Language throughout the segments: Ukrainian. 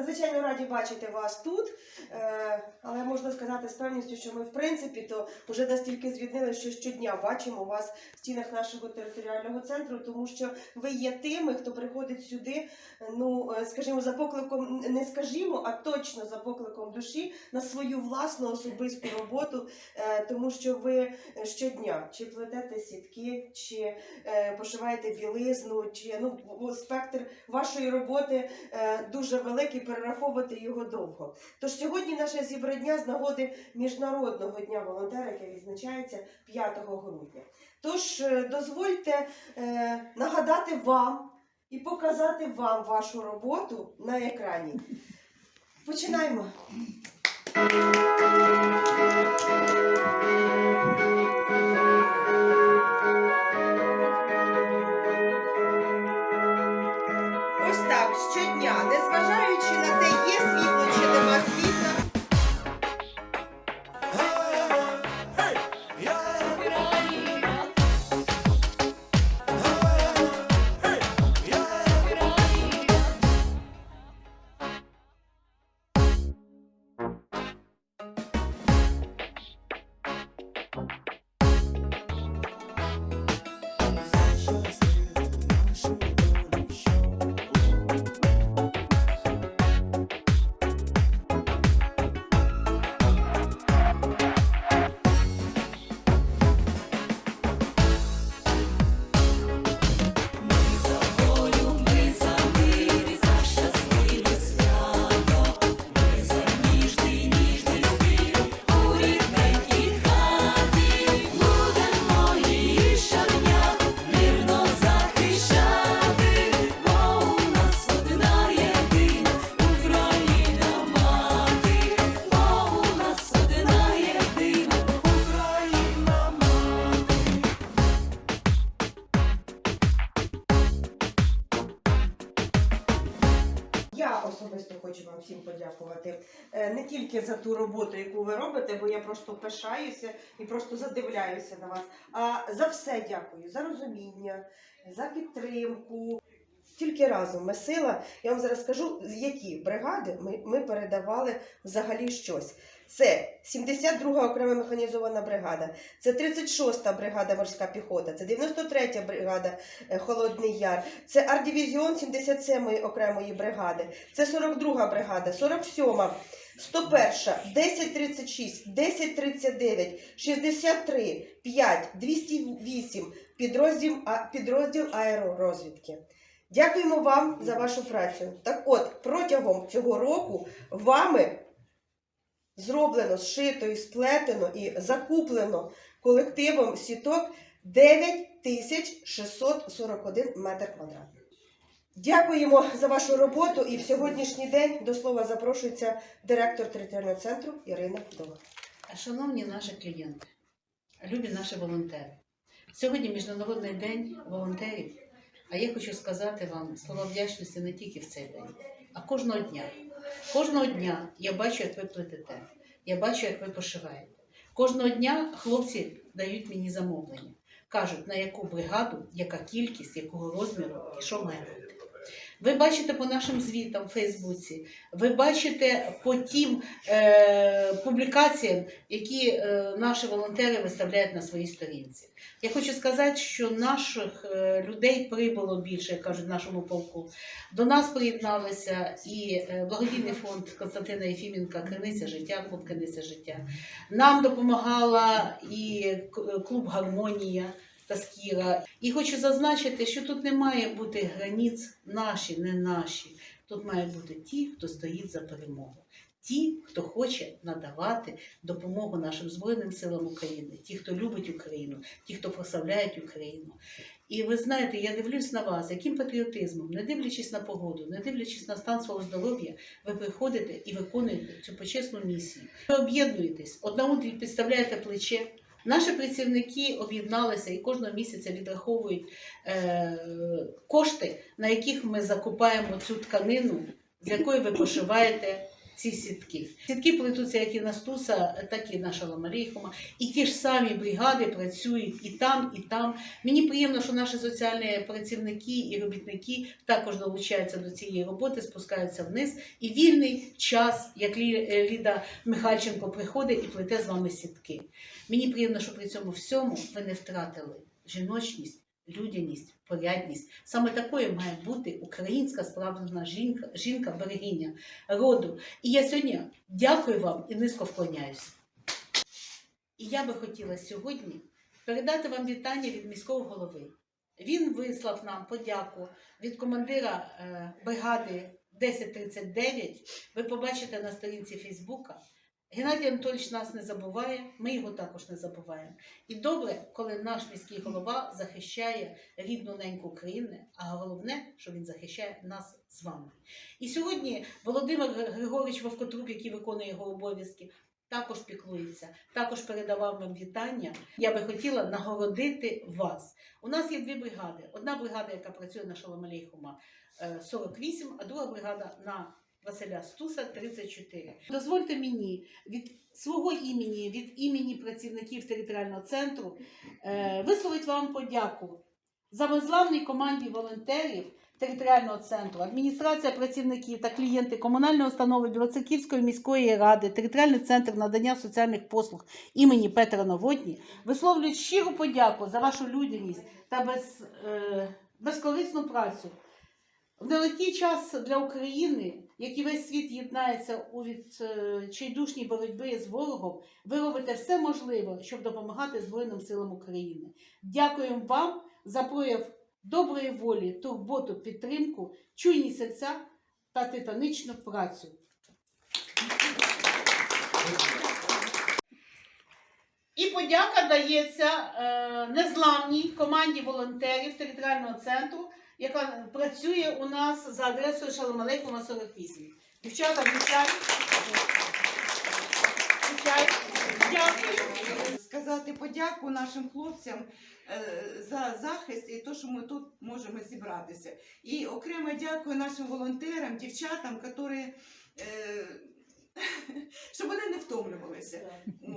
Надзвичайно раді бачити вас тут, Е, але можна сказати з певністю, що ми в принципі то вже настільки звіднили, що щодня бачимо вас в стінах нашого територіального центру, тому що ви є тими, хто приходить сюди, ну е, скажімо, за покликом не скажімо, а точно за покликом душі на свою власну особисту роботу, е, тому що ви щодня чи плетете сітки, чи пошиваєте білизну, чи ну спектр вашої роботи дуже великий, перераховувати його довго. Тож сьогодні наше зібрання з нагоди Міжнародного дня волонтера, яке відзначається 5 грудня. Тож е, дозвольте е, нагадати вам і показати вам вашу роботу на екрані. Починаємо. Хочу вам всім подякувати е, не тільки за ту роботу, яку ви робите, бо я просто пишаюся і просто задивляюся на вас. А за все дякую, за розуміння, за підтримку. Тільки разом ми сила. Я вам зараз скажу, з які бригади ми, ми передавали взагалі щось. Це 72-га окрема механізована бригада, це 36-та бригада морська піхота, це 93-я бригада е, Холодний Яр, це артдивізіон 77-ї окремої бригади, це 42-га бригада, 47-ма, 101-ша, 1036, 1039, 63, 5, 208, підрозділ, підрозділ аеророзвідки. Дякуємо вам за вашу працю. Так от, протягом цього року вами зроблено, зшито і сплетено і закуплено колективом сіток 9641 метр квадратний. Дякуємо за вашу роботу і в сьогоднішній день до слова запрошується директор територіального центру Ірина Довга. Шановні наші клієнти, любі наші волонтери. Сьогодні Міжнародний день волонтерів. А я хочу сказати вам слова вдячності не тільки в цей день, а кожного дня. Кожного дня я бачу, як ви плетете, я бачу, як ви пошиваєте. Кожного дня хлопці дають мені замовлення, кажуть, на яку бригаду, яка кількість, якого розміру і що має бути. Ви бачите по нашим звітам в Фейсбуці, ви бачите по тим е, публікаціям, які е, наші волонтери виставляють на своїй сторінці. Я хочу сказати, що наших е, людей прибуло більше, як кажуть, в нашому полку. До нас приєдналися і е, благодійний фонд Константина Єфіменка Криниця життя, клуб Криниця життя. Нам допомагала і клуб Гармонія. Та Скіра. І хочу зазначити, що тут не має бути границь наші, не наші. Тут мають бути ті, хто стоїть за перемогу. Ті, хто хоче надавати допомогу нашим Збройним силам України, ті, хто любить Україну, ті, хто прославляють Україну. І ви знаєте, я дивлюсь на вас, яким патріотизмом, не дивлячись на погоду, не дивлячись на стан свого здоров'я, ви приходите і виконуєте цю почесну місію. Ви об'єднуєтесь, одному підставляєте плече. Наші працівники об'єдналися і кожного місяця відраховують е, кошти, на яких ми закупаємо цю тканину, з якої ви пошиваєте ці сітки. Сітки плетуться як і на Стуса, так і на Шаломаріхума. І ті ж самі бригади працюють і там, і там. Мені приємно, що наші соціальні працівники і робітники також долучаються до цієї роботи, спускаються вниз. І вільний час, як е, Ліда Михальченко приходить і плете з вами сітки. Мені приємно, що при цьому всьому ви не втратили жіночність, людяність, порядність. Саме такою має бути українська справжня жінка, жінка берегиня роду. І я сьогодні дякую вам і низько вклоняюся. І я би хотіла сьогодні передати вам вітання від міського голови. Він вислав нам подяку від командира е, бригади 1039. Ви побачите на сторінці Фейсбука. Геннадій Анатолійович нас не забуває, ми його також не забуваємо. І добре, коли наш міський голова захищає рідну неньку України, а головне, що він захищає нас з вами. І сьогодні Володимир Григорович Вовкотруп, який виконує його обов'язки, також піклується, також передавав вам вітання. Я би хотіла нагородити вас. У нас є дві бригади. Одна бригада, яка працює на Шоломалейхума е, 48, а друга бригада на Василя Стуса 34. Дозвольте мені від свого імені, від імені працівників територіального центру е, висловити вам подяку за безславній команді волонтерів територіального центру, адміністрація працівників та клієнти комунальної установи Білоцерківської міської ради, територіальний центр надання соціальних послуг імені Петра Новотні висловлюють щиру подяку за вашу людяність та без, е, безкорисну працю. В нелегкий час для України, як і весь світ єднається у відчайдушній боротьбі з ворогом, ви робите все можливе, щоб допомагати Збройним силам України. Дякуємо вам за прояв доброї волі, турботу, підтримку, чуйні серця та титаничну працю. І подяка дається е, незламній команді волонтерів територіального центру, яка працює у нас за адресою Шаломалейкума 48. Дівчата, вітаю. Дякую. сказати подяку нашим хлопцям е, за захист і те, що ми тут можемо зібратися. І окремо дякую нашим волонтерам, дівчатам, які, е, щоб вони не втомлювалися.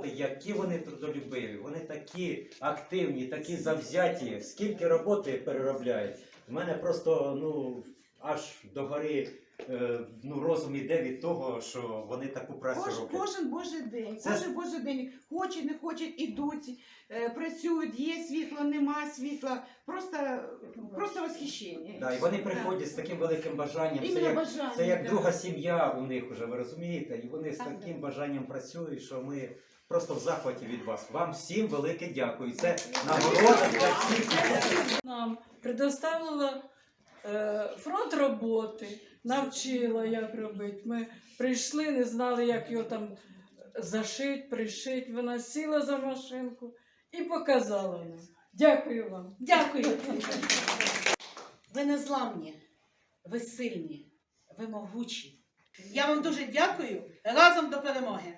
Які вони трудолюбиві, вони такі активні, такі завзяті, скільки роботи переробляють. У мене просто ну аж до гори е, ну, розум іде від того, що вони таку працю Кож, роблять. кожен божий день, Це- кожен божий день, хочуть, не хочуть, ідуть, е, працюють, є світло, нема світла. Просто, просто восхищення. Да, і вони приходять з таким великим бажанням. Це як, бажання. це як да. друга сім'я у них уже, ви розумієте? І вони з Так, таким бажанням працюють, що ми просто в захваті від вас. Вам всім велике дякую. Це нагорода для всіх. нам предоставила е, фронт роботи, навчила, як робити. Ми прийшли, не знали, як його там зашить, пришить. Вона сіла за машинку і показала нам. Дякую вам. Дякую. Ви незламні, ви сильні, ви могучі. Я вам дуже дякую. Разом до перемоги.